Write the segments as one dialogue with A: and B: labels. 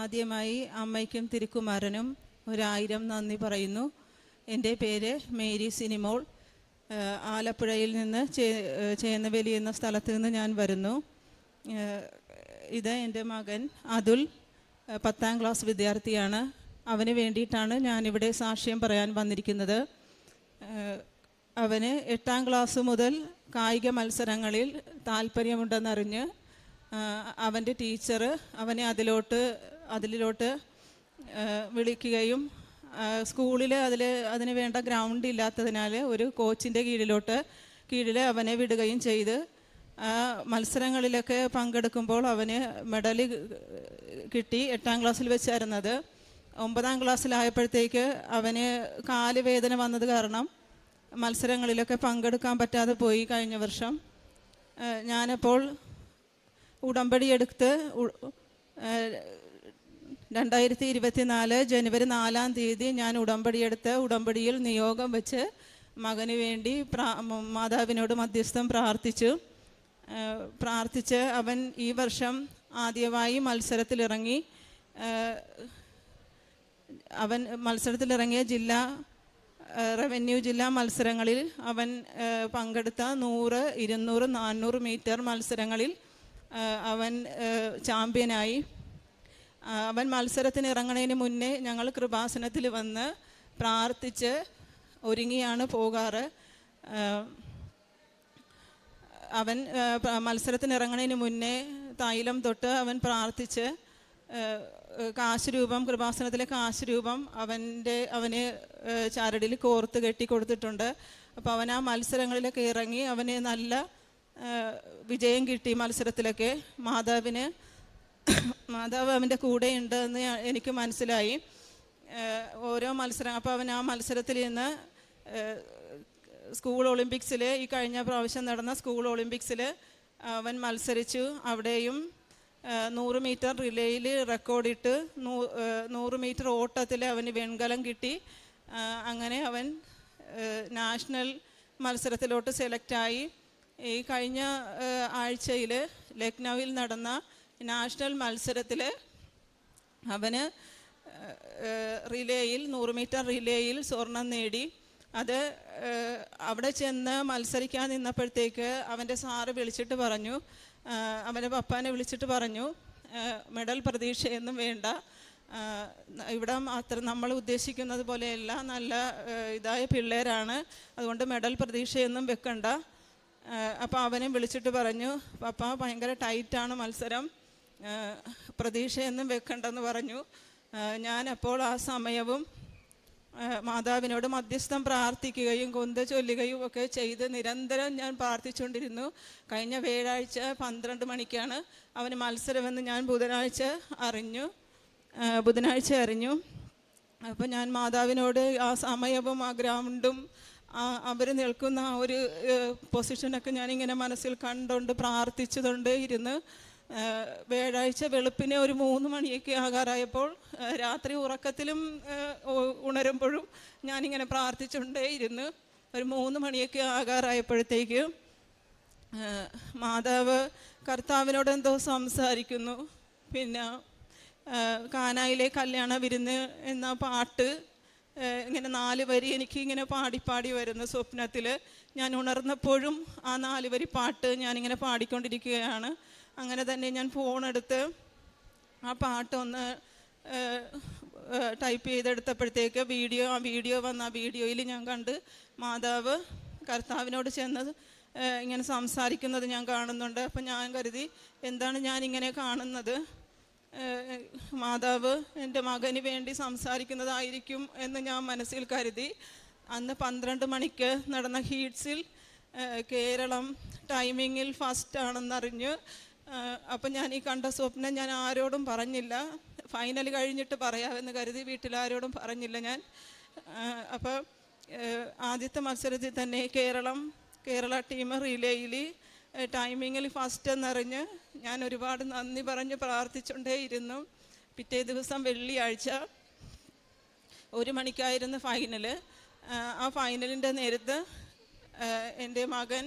A: ആദ്യമായി അമ്മയ്ക്കും തിരുക്കുമാരനും ഒരായിരം നന്ദി പറയുന്നു. എന്റെ പേര് മേരി സിനിമോൾ. ആലപ്പുഴയിൽ നിന്ന് ചേന്നവേലി എന്ന സ്ഥലത്ത് നിന്ന് ഞാൻ വരുന്നു. ഇത് എന്റെ മകൻ അതുൽ പത്താം ക്ലാസ് വിദ്യാർത്ഥിയാണ്. അവന് വേണ്ടിയിട്ടാണ് ഞാനിവിടെ സാക്ഷ്യം പറയാൻ വന്നിരിക്കുന്നത്. അവന് എട്ടാം ക്ലാസ് മുതൽ കായിക മത്സരങ്ങളിൽ താല്പര്യമുണ്ടെന്നറിഞ്ഞ് അവന്റെ ടീച്ചർ അവനെ അതിലോട്ട് അതിലോട്ട് വിളിക്കുകയും സ്കൂളിൽ അതിൽ അതിന് വേണ്ട ഗ്രൗണ്ട് ഇല്ലാത്തതിനാൽ ഒരു കോച്ചിന്റെ കീഴിലോട്ട് കീഴിൽ അവനെ വിടുകയും ചെയ്ത് മത്സരങ്ങളിലൊക്കെ പങ്കെടുക്കുമ്പോൾ അവന് മെഡൽ കിട്ടി എട്ടാം ക്ലാസ്സിൽ വെച്ചായിരുന്നത്. ഒമ്പതാം ക്ലാസ്സിലായപ്പോഴത്തേക്ക് അവന് കാൽ വേദന വന്നത് കാരണം മത്സരങ്ങളിലൊക്കെ പങ്കെടുക്കാൻ പറ്റാതെ പോയി കഴിഞ്ഞ വർഷം. ഞാനപ്പോൾ ഉടമ്പടി എടുത്ത് രണ്ടായിരത്തി ഇരുപത്തിനാല് ജനുവരി നാലാം തീയതി ഞാൻ ഉടമ്പടിയെടുത്ത് ഉടമ്പടിയിൽ നിയോഗം വെച്ച് മകന് വേണ്ടി മാതാവിനോട് മധ്യസ്ഥം പ്രാർത്ഥിച്ചു. പ്രാർത്ഥിച്ച് അവൻ ഈ വർഷം ആദ്യമായി മത്സരത്തിലിറങ്ങി. അവൻ മത്സരത്തിലിറങ്ങിയ ജില്ലാ റവന്യൂ ജില്ലാ മത്സരങ്ങളിൽ അവൻ പങ്കെടുത്ത നൂറ് ഇരുന്നൂറ് നാനൂറ് മീറ്റർ മത്സരങ്ങളിൽ അവൻ ചാമ്പ്യനായി. അവൻ മത്സരത്തിന് ഇറങ്ങണതിന് മുന്നേ ഞങ്ങൾ കൃപാസനത്തിൽ വന്ന് പ്രാർത്ഥിച്ച് ഒരുങ്ങിയാണ് പോകാറ്. അവൻ മത്സരത്തിന് ഇറങ്ങണതിന് മുന്നേ തൈലം തൊട്ട് അവൻ പ്രാർത്ഥിച്ച് കാശുരൂപം കാശ് രൂപം കൃപാസനത്തിലെ കാശുരൂപം അവന്റെ അവന് ചാരടിയിൽ കോർത്ത് കെട്ടി കൊടുത്തിട്ടുണ്ട്. അപ്പോൾ അവൻ ആ മത്സരങ്ങളിലൊക്കെ ഇറങ്ങി അവന് നല്ല വിജയം കിട്ടി മത്സരത്തിലൊക്കെ. മാതാവിന് മാതാവ് അവന്റെ കൂടെയുണ്ട് എന്ന് എനിക്ക് മനസ്സിലായി. ഓരോ മത്സരം അപ്പോൾ അവൻ ആ മത്സരത്തിൽ നിന്ന് സ്കൂൾ ഒളിമ്പിക്സിൽ ഈ കഴിഞ്ഞ പ്രാവശ്യം നടന്ന സ്കൂൾ ഒളിമ്പിക്സിൽ അവൻ മത്സരിച്ചു. അവിടെയും നൂറ് മീറ്റർ റിലേയിൽ റെക്കോർഡിട്ട് നൂറ് മീറ്റർ ഓട്ടത്തിൽ അവന് വെൺകലം കിട്ടി. അങ്ങനെ അവൻ നാഷണൽ മത്സരത്തിലോട്ട് സെലക്റ്റായി. ഈ കഴിഞ്ഞ ആഴ്ചയിൽ ലക്നൌവിൽ നടന്ന നാഷണൽ മത്സരത്തിൽ അവന് റിലേയിൽ നൂറ് മീറ്റർ റിലേയിൽ സ്വർണം നേടി. അത് അവിടെ ചെന്ന് മത്സരിക്കാൻ നിന്നപ്പോഴത്തേക്ക് അവന്റെ സാറ് വിളിച്ചിട്ട് പറഞ്ഞു അവന്റെ പപ്പാനെ വിളിച്ചിട്ട് പറഞ്ഞു മെഡൽ പ്രതീക്ഷയൊന്നും വേണ്ട. ഇവിടെ അത്ര നമ്മൾ ഉദ്ദേശിക്കുന്നത് പോലെയല്ല നല്ല ഇതായ പിള്ളേരാണ്. അതുകൊണ്ട് മെഡൽ പ്രതീക്ഷയൊന്നും വെക്കണ്ട. അപ്പോൾ അവനെ വിളിച്ചിട്ട് പറഞ്ഞു പപ്പ ഭയങ്കര ടൈറ്റാണ് മത്സരം. പ്രതീക്ഷയൊന്നും വെക്കണ്ടെന്ന് പറഞ്ഞു. ഞാനപ്പോൾ ആ സമയവും മാതാവിനോട് മധ്യസ്ഥം പ്രാർത്ഥിക്കുകയും കൊന്ത ചൊല്ലുകയും ഒക്കെ ചെയ്ത് നിരന്തരം ഞാൻ പ്രാർത്ഥിച്ചുകൊണ്ടിരുന്നു. കഴിഞ്ഞ വ്യാഴാഴ്ച പന്ത്രണ്ട് മണിക്കാണ് അവന് മത്സരമെന്ന് ഞാൻ ബുധനാഴ്ച അറിഞ്ഞു. ബുധനാഴ്ച അറിഞ്ഞു. അപ്പോൾ ഞാൻ മാതാവിനോട് ആ സമയവും ആ ഗ്രൗണ്ടും അവർ നിൽക്കുന്ന ആ ഒരു പൊസിഷനൊക്കെ ഞാനിങ്ങനെ മനസ്സിൽ കണ്ടുകൊണ്ട് പ്രാർത്ഥിച്ചുകൊണ്ട് ഇരുന്ന് വ്യാഴാഴ്ച വെളുപ്പിനെ ഒരു മൂന്ന് മണിയൊക്കെ ആകാറായപ്പോൾ രാത്രി ഉറക്കത്തിലും ഉണരുമ്പോഴും ഞാനിങ്ങനെ പ്രാർത്ഥിച്ചുകൊണ്ടേ ഇരുന്ന് ഒരു മൂന്ന് മണിയൊക്കെ ആകാറായപ്പോഴത്തേക്ക് മാതാവ് കർത്താവിനോട് എന്തോ സംസാരിക്കുന്നു. പിന്നെ കാനായിലെ കല്യാണ വിരുന്ന് എന്ന പാട്ട് ഇങ്ങനെ നാല് വരി എനിക്ക് ഇങ്ങനെ പാടിപ്പാടി പാടി വരുന്നു സ്വപ്നത്തിൽ ഞാൻ ഉണർന്നപ്പോഴും ആ നാല് വരി പാട്ട് ഞാനിങ്ങനെ പാടിക്കൊണ്ടിരിക്കുകയാണ്. അങ്ങനെ തന്നെ ഞാൻ ഫോണെടുത്ത് ആ പാട്ടൊന്ന് ടൈപ്പ് ചെയ്തെടുത്തപ്പോഴത്തേക്ക് വീഡിയോ ആ വീഡിയോ വന്ന ആ വീഡിയോയിൽ ഞാൻ കണ്ട് മാതാവ് കർത്താവിനോട് ചെന്ന് ഇങ്ങനെ സംസാരിക്കുന്നത് ഞാൻ കാണുന്നുണ്ട്. അപ്പം ഞാൻ കരുതി എന്താണ് ഞാൻ ഇങ്ങനെ കാണുന്നത്? മാതാവ് എന്റെ മകന് വേണ്ടി സംസാരിക്കുന്നതായിരിക്കും എന്ന് ഞാൻ മനസ്സിൽ കരുതി. അന്ന് പന്ത്രണ്ട് മണിക്ക് നടന്ന ഹീറ്റ്സിൽ കേരളം ടൈമിങ്ങിൽ ഫസ്റ്റ് ആണെന്നറിഞ്ഞ് അപ്പം ഞാൻ ഈ കണ്ട സ്വപ്നം ഞാൻ ആരോടും പറഞ്ഞില്ല. ഫൈനൽ കഴിഞ്ഞിട്ട് പറയാമെന്ന് കരുതി വീട്ടിലാരോടും പറഞ്ഞില്ല ഞാൻ. അപ്പോൾ ആദ്യത്തെ മത്സരത്തിൽ തന്നെ കേരളം കേരള ടീം റിലേയിൽ ടൈമിങ്ങിൽ ഫസ്റ്റ് എന്നറിഞ്ഞ് ഞാൻ ഒരുപാട് നന്ദി പറഞ്ഞ് പ്രാർത്ഥിച്ചുകൊണ്ടേയിരുന്നു. പിറ്റേ ദിവസം വെള്ളിയാഴ്ച ഒരു മണിക്കായിരുന്നു ഫൈനൽ ആ ഫൈനലിന്റെ നേരത്ത് എന്റെ മകൻ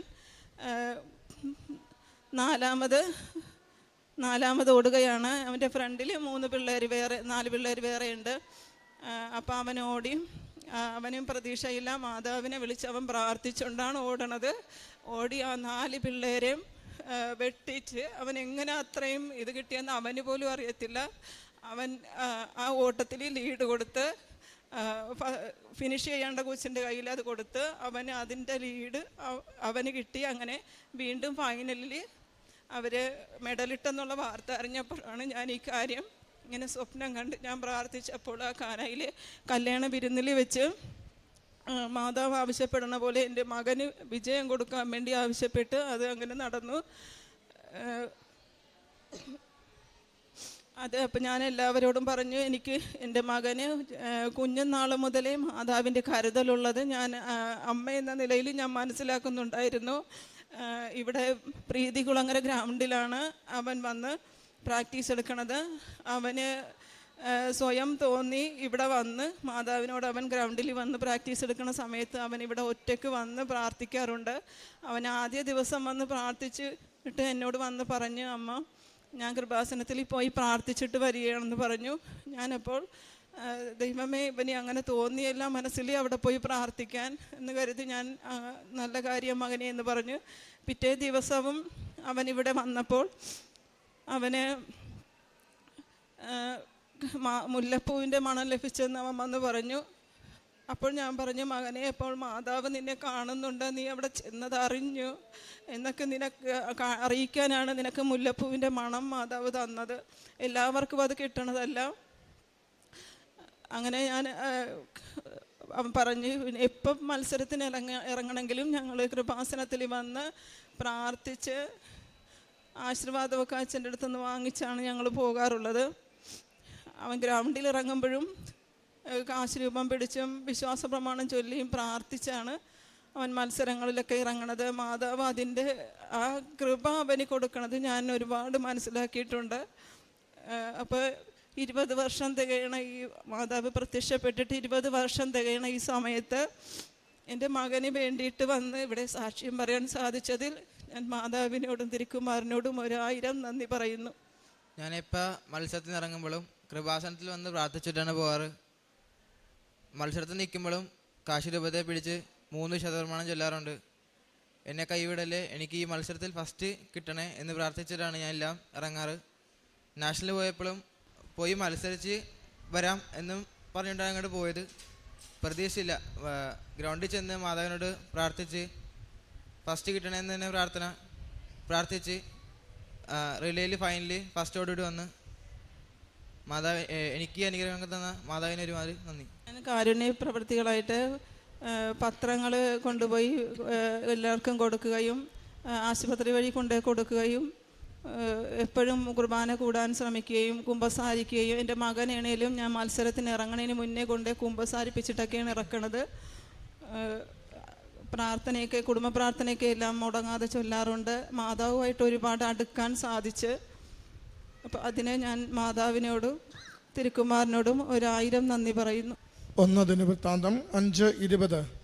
A: നാലാമത് നാലാമത് ഓടുകയാണ്. അവന്റെ ഫ്രണ്ടിൽ മൂന്ന് പിള്ളേർ വേറെ നാല് പിള്ളേർ വേറെ ഉണ്ട് അപ്പം അവൻ ഓടി. അവനും പ്രതീക്ഷയില്ല. മാതാവിനെ വിളിച്ച് അവൻ പ്രാർത്ഥിച്ചുകൊണ്ടാണ് ഓടണത്. ഓടി ആ നാല് പിള്ളേരെയും വെട്ടിച്ച് അവൻ എങ്ങനെ അത്രയും ഇത് കിട്ടിയെന്ന് അവന് പോലും അറിയത്തില്ല. അവൻ ആ ഓട്ടത്തിൽ ലീഡ് കൊടുത്ത് ഫിനിഷ് ചെയ്യേണ്ട കൊച്ചിന്റെ കയ്യിൽ അത് കൊടുത്ത് അവന് അതിന്റെ ലീഡ് അവന് കിട്ടി. അങ്ങനെ വീണ്ടും ഫൈനലിൽ അവർ മെഡലിട്ടെന്നുള്ള വാർത്ത അറിഞ്ഞപ്പോഴാണ് ഞാൻ ഈ കാര്യം ഇങ്ങനെ സ്വപ്നം കണ്ട് ഞാൻ പ്രാർത്ഥിച്ചപ്പോൾ ആ കാനയിൽ കല്യാണ വിരുന്നിൽ വെച്ച് മാതാവ് ആവശ്യപ്പെടുന്ന പോലെ എന്റെ മകന് വിജയം കൊടുക്കാൻ വേണ്ടി ആവശ്യപ്പെട്ട് അത് അങ്ങനെ നടന്നു. അത് അപ്പം ഞാൻ എല്ലാവരോടും പറഞ്ഞു എനിക്ക് എന്റെ മകന് കുഞ്ഞുനാൾ മുതലേ മാതാവിന്റെ കരുതലുള്ളത് ഞാൻ അമ്മ എന്ന നിലയിൽ ഞാൻ മനസ്സിലാക്കുന്നുണ്ടായിരുന്നു. ഇവിടെ പ്രീതികുളങ്ങര ഗ്രൗണ്ടിലാണ് അവൻ വന്ന് പ്രാക്ടീസ് എടുക്കണത്. അവന് സ്വയം തോന്നി ഇവിടെ വന്ന് മാതാവിനോട് അവൻ ഗ്രൗണ്ടിൽ വന്ന് പ്രാക്ടീസ് എടുക്കുന്ന സമയത്ത് അവൻ ഇവിടെ ഒറ്റയ്ക്ക് വന്ന് പ്രാർത്ഥിക്കാറുണ്ട്. അവൻ ആദ്യ ദിവസം വന്ന് പ്രാർത്ഥിച്ചിട്ട് എന്നോട് വന്ന് പറഞ്ഞു അമ്മ ഞാൻ കൃപാസനത്തിൽ പോയി പ്രാർത്ഥിച്ചിട്ട് വരികയാണെന്ന് പറഞ്ഞു. ഞാനപ്പോൾ ദൈവമേ ഇവന് അങ്ങനെ തോന്നിയല്ല മനസ്സിൽ അവിടെ പോയി പ്രാർത്ഥിക്കാൻ എന്ന് കരുതി ഞാൻ നല്ല കാര്യം മകനെ എന്ന് പറഞ്ഞു. പിറ്റേ ദിവസവും അവൻ ഇവിടെ വന്നപ്പോൾ അവന് മുല്ലപ്പൂവിന്റെ മണം ലഭിച്ചെന്ന് അവൻ വന്ന് പറഞ്ഞു. അപ്പോൾ ഞാൻ പറഞ്ഞു മകനെ അപ്പോൾ മാതാവ് നിന്നെ കാണുന്നുണ്ട്. നീ അവിടെ ചെന്നത് അറിഞ്ഞു. എന്നൊക്കെ നിനക്ക് അറിയിക്കാനാണ് നിനക്ക് മുല്ലപ്പൂവിന്റെ മണം മാതാവ് തന്നത്. എല്ലാവർക്കും അത് കിട്ടണതല്ല. അങ്ങനെ ഞാൻ അവൻ പറഞ്ഞു എപ്പം മത്സരത്തിന് ഇറങ്ങ ഇറങ്ങണമെങ്കിലും ഞങ്ങൾ കൃപാസനത്തിൽ വന്ന് പ്രാർത്ഥിച്ച് ആശീർവാദമൊക്കെ അച്ഛന്റെ അടുത്തുനിന്ന് വാങ്ങിച്ചാണ് ഞങ്ങൾ പോകാറുള്ളത്. അവൻ ഗ്രൗണ്ടിൽ ഇറങ്ങുമ്പോഴും കാശ് രൂപം പിടിച്ചും വിശ്വാസ പ്രമാണം ചൊല്ലിയും പ്രാർത്ഥിച്ചാണ് അവൻ മത്സരങ്ങളിലൊക്കെ ഇറങ്ങണത്. മാതാവ് അതിന്റെ ആ കൃപ അവന് കൊടുക്കണത് ഞാൻ ഒരുപാട് മനസ്സിലാക്കിയിട്ടുണ്ട്. അപ്പോൾ ഇരുപത് വർഷം തികയണ ഈ മാതാവ് പ്രത്യക്ഷപ്പെട്ടിട്ട് ഇരുപത് വർഷം തികയണ ഈ സമയത്ത് എന്റെ മകന് വേണ്ടിയിട്ട് വന്ന് ഇവിടെ സാക്ഷ്യം പറയാൻ സാധിച്ചതിൽ ഞാൻ മാതാവിനോടും തിരുക്കുമാറിനോടും ഒരായിരം നന്ദി പറയുന്നു.
B: ഞാനിപ്പോൾ മത്സരത്തിന് ഇറങ്ങുമ്പോഴും കൃപാസനത്തിൽ വന്ന് പ്രാർത്ഥിച്ചിട്ടാണ് പോകാറ്. മത്സരത്തിൽ നിൽക്കുമ്പോഴും കാശി രൂപത്തെ പിടിച്ച് മൂന്ന് ശതമാനം ചൊല്ലാറുണ്ട്. എന്നെ കൈവിടല്ലേ എനിക്ക് ഈ മത്സരത്തിൽ ഫസ്റ്റ് കിട്ടണേ എന്ന് പ്രാർത്ഥിച്ചിട്ടാണ് ഞാൻ എല്ലാം ഇറങ്ങാറ്. നാഷണൽ പോയപ്പോഴും പോയി മത്സരിച്ച് വരാം എന്നും പറഞ്ഞിട്ടാണ് അങ്ങോട്ട് പോയത്. പ്രതീക്ഷയില്ല. ഗ്രൗണ്ടിൽ ചെന്ന് മാതാവിനോട് പ്രാർത്ഥിച്ച് ഫസ്റ്റ് കിട്ടണമെന്ന് തന്നെ പ്രാർത്ഥന. പ്രാർത്ഥിച്ച് റിലേയിൽ ഫൈനലിൽ ഫസ്റ്റോടുകൂടി വന്ന് മാതാവ് എനിക്ക് അനുഗ്രഹം തന്ന മാതാവിന് ഒരുമാതിരി നന്ദി.
A: ഞാൻ കാരുണ്യ പ്രവൃത്തികളായിട്ട് പത്രങ്ങൾ കൊണ്ടുപോയി എല്ലാവർക്കും കൊടുക്കുകയും ആശുപത്രി വഴി കൊണ്ടുപോയി കൊടുക്കുകയും എപ്പോഴും കുർബാന കൂടാൻ ശ്രമിക്കുകയും കുമ്പസാരിക്കുകയും എന്റെ മകനാണേലും ഞാൻ മത്സരത്തിന് ഇറങ്ങണതിന് മുന്നേ കൊണ്ട് കുമ്പസാരിപ്പിച്ചിട്ടൊക്കെയാണ് ഇറക്കണത്. പ്രാർത്ഥനയൊക്കെ കുടുംബ പ്രാർത്ഥനയൊക്കെ എല്ലാം മുടങ്ങാതെ ചൊല്ലാറുണ്ട്. മാതാവുമായിട്ട് ഒരുപാട് അടുക്കാൻ സാധിച്ച്. അപ്പോൾ അതിന് ഞാൻ മാതാവിനോടും തിരുക്കുമാരനോടും ഒരായിരം നന്ദി പറയുന്നു.
C: ഒന്ന് ദിനവൃത്താന്തം അഞ്ച് ഇരുപത്.